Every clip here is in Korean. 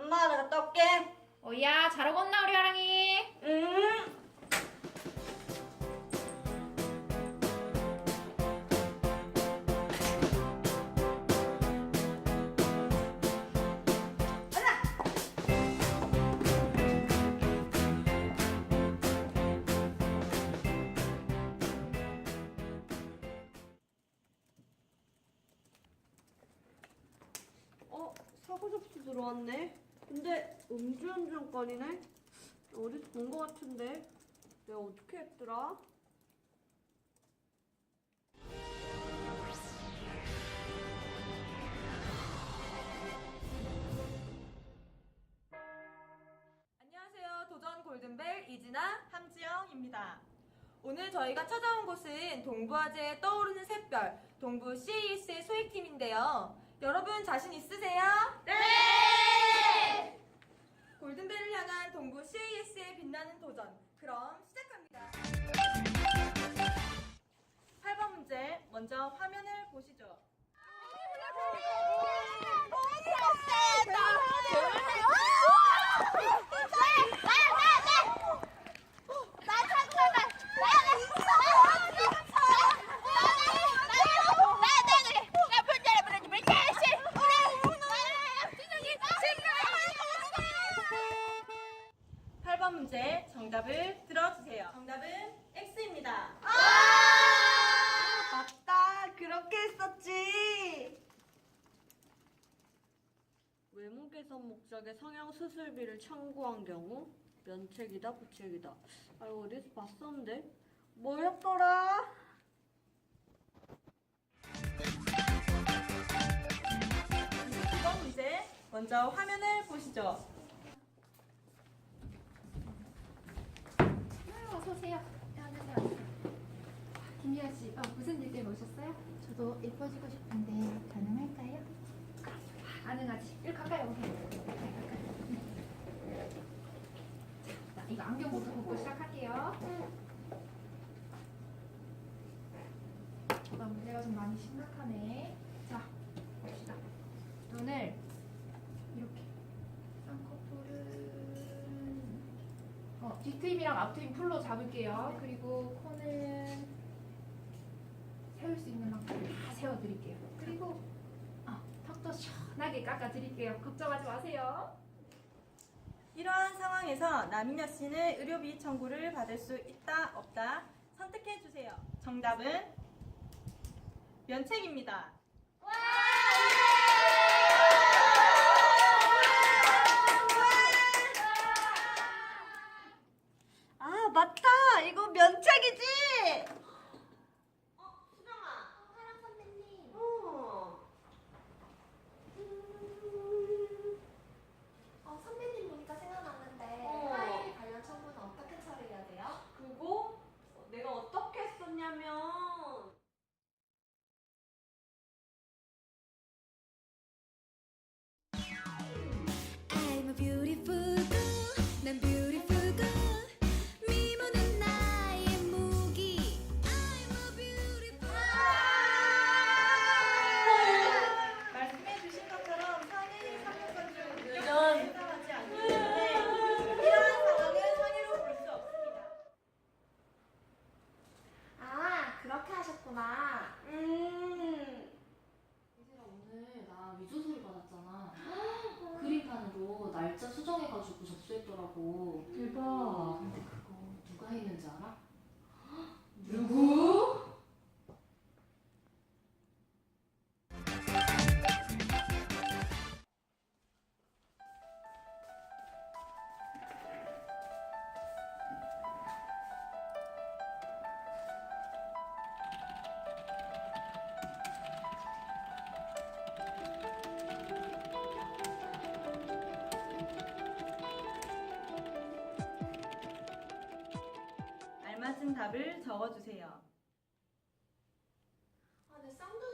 엄마 나 갔다 올게. 어이야 잘하고 온나 우리 하랑이 음. 어, 사고 접수 들어왔네. 근데 음주운전 건이네. 어디서 본 거 같은데. 내가 어떻게 했더라? 안녕하세요. 도전 골든벨 이진아, 함지영입니다. 오늘 저희가 찾아온 곳은 동부화재에 떠오르는 샛별, 동부 CAS의 소액팀인데요. 여러분 자신 있으세요? 네! 골든벨을 향한 동부 CAS의 빛나는 도전. 그럼 시작합니다. 8번 문제 먼저 화면을 보시죠. 문제 정답을 들어주세요. 정답은 X입니다. 맞다. 그렇게 했었지. 외모 개선 목적의 성형 수술비를 청구한 경우 면책이다, 부책이다. 아, 이거 어디서 봤었는데? 뭐였더라? 2번 문제 먼저 화면을 보시죠. 아유, 어서 오세요 네, 앉으세요 김미아 씨 어, 무슨 일 때문에 오셨어요? 저도 예뻐지고 싶은데 가능할까요? 가능하지 이리 가까이 오세요 가까이 네. 자, 이거 안경부터 벗고 시작할게요 나 문제가 좀 많이 심각하네 자 봅시다 눈을 이렇게 쌍꺼풀은 어, 뒷트임이랑 앞트임 풀로 잡을게요. 그리고 코는 세울 수 있는 만큼 다 세워드릴게요. 그리고 어, 턱도 시원하게 깎아드릴게요. 걱정하지 마세요. 이러한 상황에서 남인여 씨는 의료비 청구를 받을 수 있다 없다 선택해 주세요. 정답은 면책입니다. 아, 맞다. 이거 면책이지. 어, 수정아. 사랑 선배님. 어. 어, 선배님 보니까 생각났는데 어. 파일 관련 청구는 어떻게 처리해야 돼요? 그거 내가 했었냐면 그림판으로 날짜 수정해가지고 접수했더라고. 대박. 근데 그거 누가 했는지 알아? 적어주세요. 아, 내 쌍둥이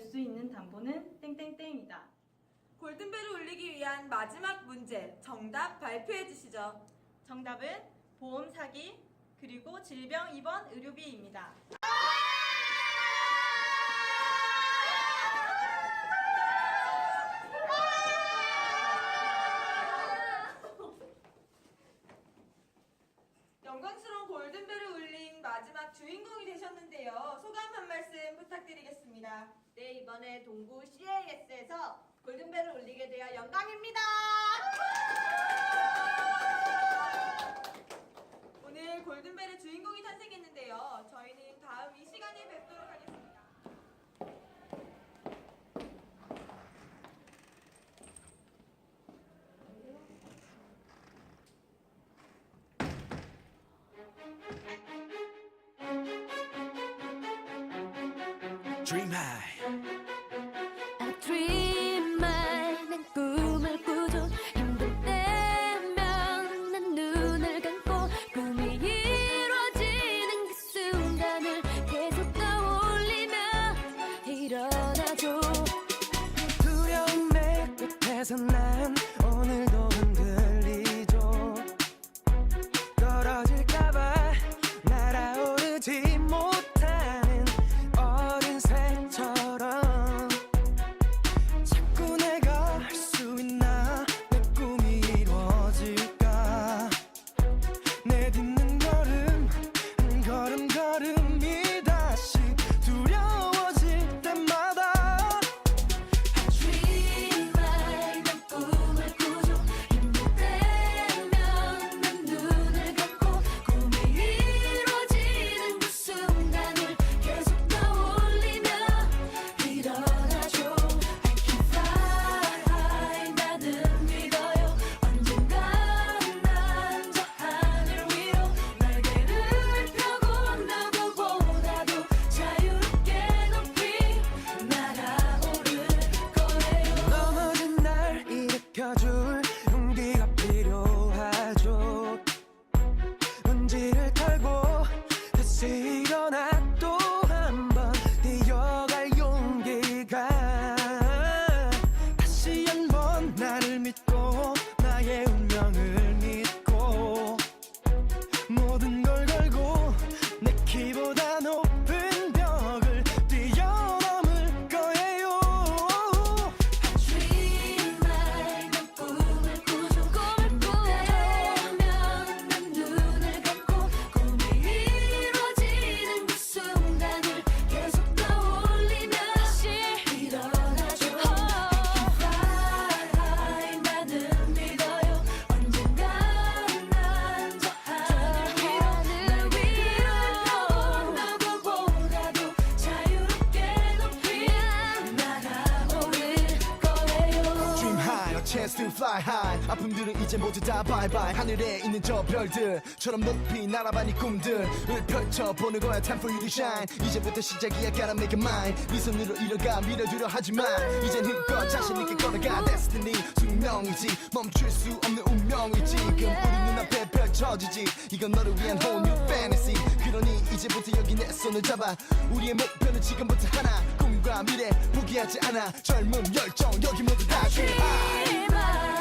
수 있는 담보는 땡땡땡이다. 골든벨을 울리기 위한 마지막 문제 정답 발표해 주시죠. 정답은 보험 사기 그리고 질병 입원 의료비입니다. 영광스러운 골든벨을 울린 마지막 주인공이 되셨는데요. 소감 한 말씀 부탁드리겠습니다. 네, 이번에 동구 CAS에서 골든벨을 울리게 되어 영광입니다. 오늘 골든벨의 주인공이 탄생했는데요. 저희는 다음 이 시간에 뵙도록 하겠습니다. Dream high. Chance to fly high. 아픔들은 이제 모두 다 bye. 하늘에 있는 저 별들처럼 높이 날아봐 네 꿈들을 펼쳐 보는 거야. Time for you to shine. 이제부터 시작이야. Gotta make it mine. 네 손으로 이뤄가 밀어두려 하지만 이젠 힘껏 자신 있게 걸어가. Destiny 숙명이지 멈출 수 없는 운명이지. 지금 우리 눈앞에 펼쳐지지. 이건 너를 위한 whole new fantasy. 그러니 이제부터 여기 내 손을 잡아. 우리의 목표는 지금부터 하나. 꿈과 미래 포기하지 않아. 젊음 열정 여기 모두 다 high. love.